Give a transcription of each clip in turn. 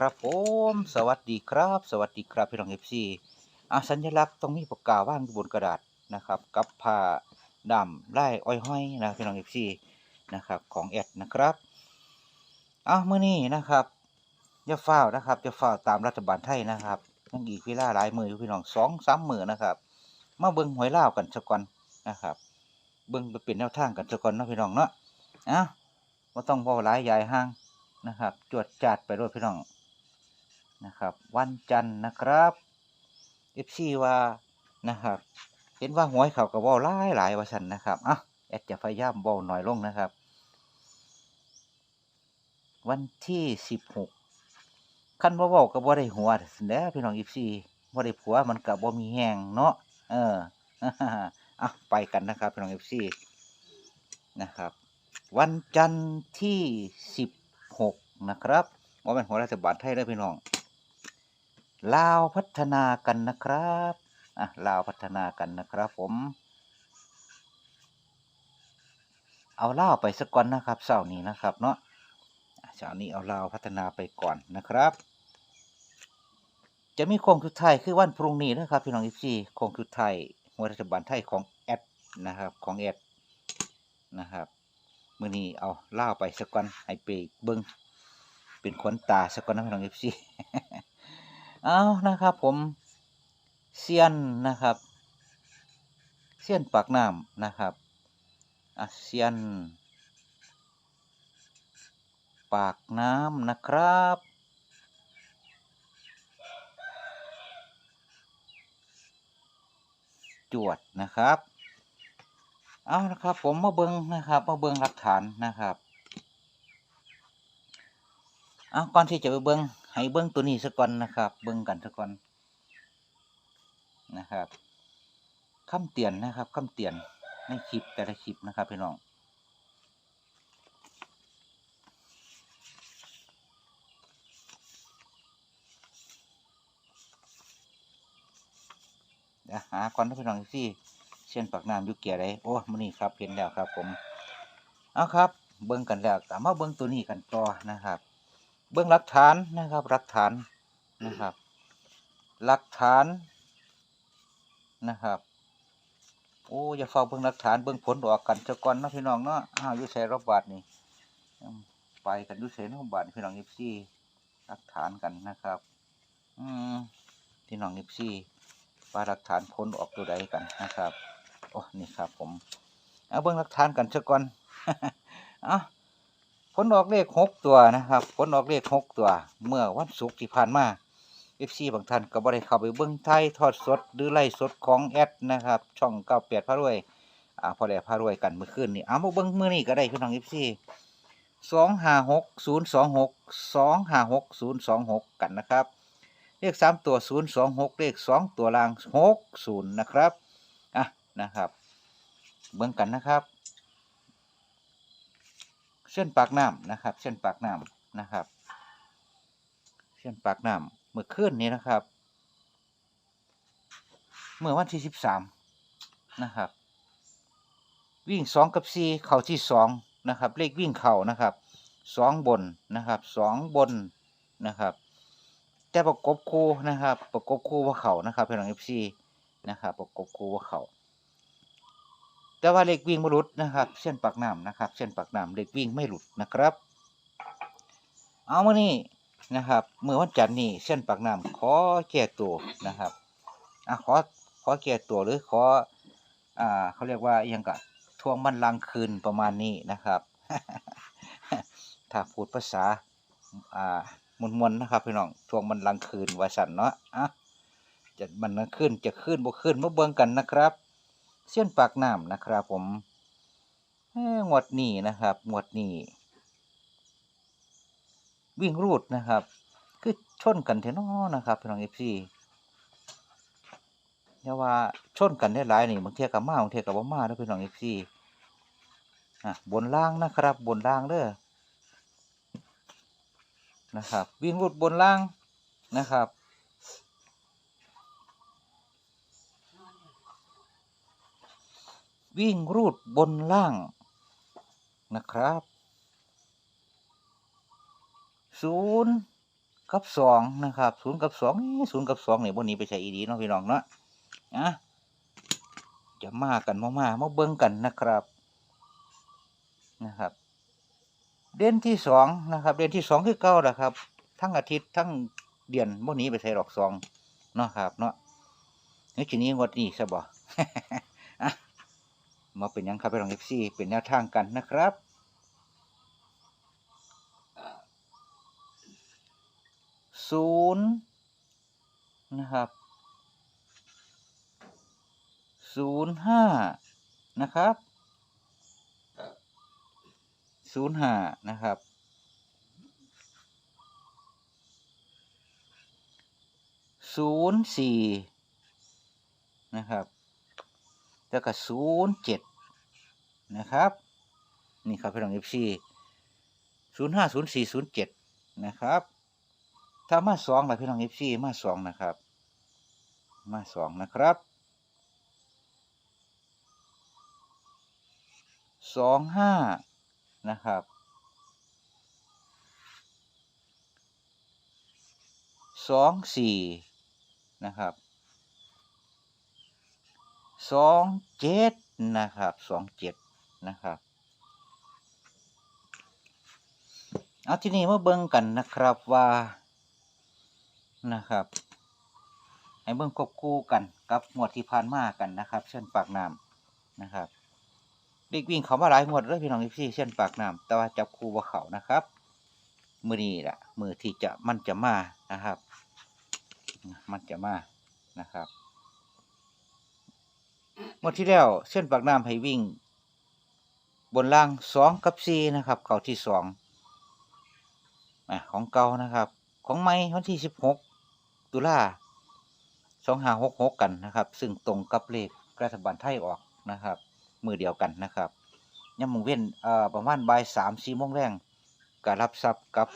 ครับผมสวัสดีครับ สวัสดีครับพี่น้องเอฟซีอะสัญลักษณ์ต้องมีปากกาว่างอยู่บนกระดาษนะครับ กับผ้าดำไลายอ้อยห้อยนะพี่น้องเอฟซีนะครับของแอดนะครับอะมื้อนี้นะครับอย่าฟ้านะครับอย่าฟ้าตามรัฐบาลไทยนะครับยังอีกเวลาหลายมือพี่น้องสองสามมือนะครับมาเบิ่งหวยเลากันสักก่อนนะครับ เบิ่งไปเป็นแนวทางกันสักก่อนนะพี่น้องเนาะอะบ่ต้องเว้าหลายยายห่างนะครับ จวดจัดไปด้วยพี่น้อง นะครับ วันจันทร์นะครับเอฟซีว่านะครับ เห็นว่าหวยเขาก็เว้าหลายหลายว่าสันนะครับอะแอดจะพยายามเว้าหน่อยลงนะครับ วันที่สิบหกคันว่าว้าก็บ่ได้หัวซั่นแล้วพี่น้องเอฟซีบ่ได้ผัวมันก็บ่มีแหงเนาะเอออะไปกันนะครับพี่น้องเอฟซีนะครับ วันจันทร์ที่สิบหกนะครับว่าเป็นหัวรัฐบาลไทยได้พี่น้อง ลาวพัฒนากันนะครับอะลาวพัฒนากันนะครับผม เอาลาวไปสักก่อนนะครับเสาร์นี้นะครับเนาะเสาร์นี้เอาลาวพัฒนาไปก่อนนะครับ จะมีโครงสุดท้ายคือวันพรุ่งนี้นะครับพี่น้องอีซีโครงสุดท้ายหัวรัฐบาลไทยของแอดนะครับของแอดนะครับมื่อนี้เอาเล่าไปสักก่อนให้ไปเบิ้งเป็นขนตาสักก่อนนะพี่น้องเอฟซี เอานะครับ ผมเซียนนะครับเซียนปากน้ำนะครับอะเซียน ปากน้ำนะครับจวดนะครับ เอานะครับ ผมมาเบิงนะครับ มาเบิงหลักฐานนะครับ เอาก่อนที่จะไปเบิง ให้เบิงตัวนี้สักก่อนนะครับ เบิงกันสักก่อนนะครับคำเตือนนะครับคำเตือนในคลิปแต่ละคลิปนะครับพี่น้องเดี๋ยวหาก่อนนะพี่น้องสิเช่นปากน้ำยุเกียร์ไรโอ้มันนี่ครับเห็นแล้วครับผม เอาครับ เบิ้งกันแล้วก็มาเบิ้งตัวนี้กันต่อนะครับ เบิ้องหลักฐานนะครับหลักฐานนะครับหลักฐานนะครับโอ้อย่าเฝ้าเบิ้องหลักฐานเบิ้องผลออกกันเจ้าก่อนเนาะพี่น้องเนาะอ้าวยุใส่รอบบาทนี่ไปกันยุใส่รอบบาทพี่น้องยิปซี่หลักฐานกันนะครับ อืมพี่น้องยิปซี่ว่าหลักฐานผลออกตัวใดกันนะครับโอ้นี่ครับผมเอาเบิ่งหลักฐานกันซะก่อนเอา ผลออกเลขหกตัวนะครับ ผลออกเลขหกตัว เมื่อวันศุกร์ที่ผ่านมา FC บางท่านก็บ่ได้เข้าไปเบิ่งไทยทอดสดหรือไลฟ์สดของแอดนะครับ ช่องเก้าแปดพระรวย อ่าพอได้พระรวยกันเมื่อคืนนี้เอามาเบิ่งมื้อนี้ก็ได้พี่น้อง FC สองห้าหกศูนย์สองหกสองห้าหกศูนย์สองหกกันนะครับ เลขสามตัวศูนย์สองหกเลขสองตัวล่างหกศูนย์นะครับ อะนะครับ เบิ่งกันนะครับ เส้นปากน้ำนะครับ เส้นปากน้ำนะครับ เส้นปากน้ำเมื่อคืนนี้นะครับ เมื่อวันที่สิบสามนะครับ วิ่งสองกับสี่เข่าที่สองนะครับ เลขวิ่งเข่านะครับสองบนนะครับสองบนนะครับ แต่ประกบคู่นะครับ ประกบคู่ว่าเข่านะครับพี่น้องเอฟซีนะครับ ประกบคู่ว่าเข่า แต่ว่าเลขวิ่งไม่หลุดนะครับ เส้นปากน้ำนะครับ เส้นปากน้ำเลขวิ่งไม่หลุดนะครับ เอามานี่นะครับเมื่อวันจันทร์นี่เส้นปากน้ำขอแก้ตัวนะครับอะขอขอแก้ตัวหรือขออ่าเขาเรียกว่ายังกะทวงบันลังคืนประมาณนี้นะครับ ถ้าพูดภาษาอ่ามวลมวลๆนะครับพี่น้องทวงบันลังคืนวาสันเนาะอะจะมันลังคืนจะขึ้นบ่ขึ้นมาเบิ่งกันนะครับ เส้นปากน้ำนะครับ ผมงวดนี้นะครับงวดนี้ วิ่งรูดนะครับ คือชนกันเทนอนะครับพี่น้องเอฟซีอย่าว่าชนกันได้หลายนี่บางเทียกับมาบางเทียกับบ่มาเด้อพี่น้องเอฟซีอะบนล่างนะครับ บนล่างเด้อนะครับ วิ่งรูดบนล่างนะครับ วิ่งรูดบนล่างนะครับศูนย์กับสองนะครับศูนย์กับสองศูนย์กับสองเนี่ยบนนี้ไปใช้อีดีเนาะพี่น้องเนาะอะจะมากันมามามาเบิ่งกันนะครับนะครับ เดือนที่สองนะครับ เดือนที่สองคือเก้าแหละครับ ทั้งอาทิตย์ทั้งเดือนบนนี้ไปใช้ดอกสองเนาะครับเนาะนี่ทีนี้งวดนี้ใช่บ่ มาเป็นยังครับพี่น้องเอฟซีเป็นแนวทางกันนะครับศูนย์นะครับศูนย์ห้านะครับศูนย์ห้านะครับศูนย์สี่นะครับ แล้วก็ศูนย์เจ็ดนะครับ นี่ครับพี่น้องเอฟซีศูนย์ห้าศูนย์สี่ศูนย์เจ็ดนะครับ ถ้ามาสองล่ะพี่น้องเอฟซีมาสองนะครับ มาสองนะครับสองห้านะครับสองสี่นะครับ สองเจ็ดนะครับสองเจ็ดนะครับเอาที่นี่มาเบิ่งกันนะครับว่านะครับ ให้เบิ่งควบคู่กันกับงวดที่ผ่านมากันนะครับ เช่นปากน้ำนะครับเด็กวิ่งเขามาหลายงวดเลยพี่น้องพี่เช่นปากน้ำแต่ว่าจับคู่ว่าเขานะครับ มือนี้แหละมือที่จะมันจะมานะครับ มันจะมานะครับ งวดที่แล้วเส้นปากน้ำให้วิ่ง บนล่างสองกับสี่นะครับ เขาที่สองอะของเก่านะครับ ของไม่วันที่สิบหกตุลาสองห้าหกหกกันนะครับ ซึ่งตรงกับเลขรัฐบาลไทยออกนะครับ มือเดียวกันนะครับย่ำมงเว้นเอ่อประมาณบ่ายสามสี่โมงแรงก็รับทรัพย์กับ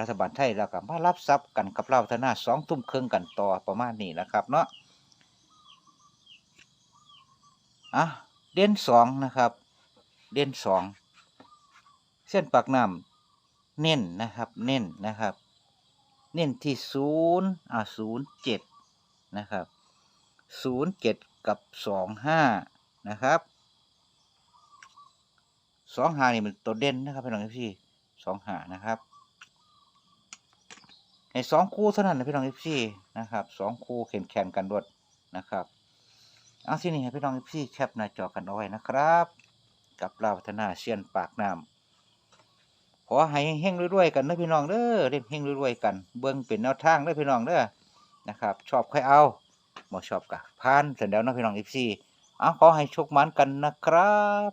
รัฐบาลไทยแล้วก็มารับทรัพย์กันกับเราวธนาสองทุ่มครึ่งกันต่อประมาณนี้นะครับเนาะ อะเด่นสองนะครับ เด่นสองเส้นปากน้ำเน้นนะครับ เน้นนะครับ เน้นที่ศูนย์อ่าศูนย์เจ็ดนะครับศูนย์เจ็ดกับสองห้านะครับสองห้านี่มันตัวเด่นนะครับพี่น้องพี่สองหานะครับให้สองคู่เท่านั้นนะพี่น้องพี่นะครับสองคู่แข่งแข่งกันด้วยนะครับ เอาที่นี่ให้พี่น้องพี่แคปหน้าจอกันเอาไว้นะครับ กับเราวพัฒนาเชียนปากน้ำขอให้เฮงรวยๆกันนะพี่น้องเด้อเล่นเฮงรวยๆกัน เบิ่งเป็นแนวทางเด้อพี่น้องเด้อนะครับ ชอบใครเอาหมอชอบกะพานเสร็จแล้วนะพี่น้องอีซี่เอาขอให้โชคมันกันนะครับ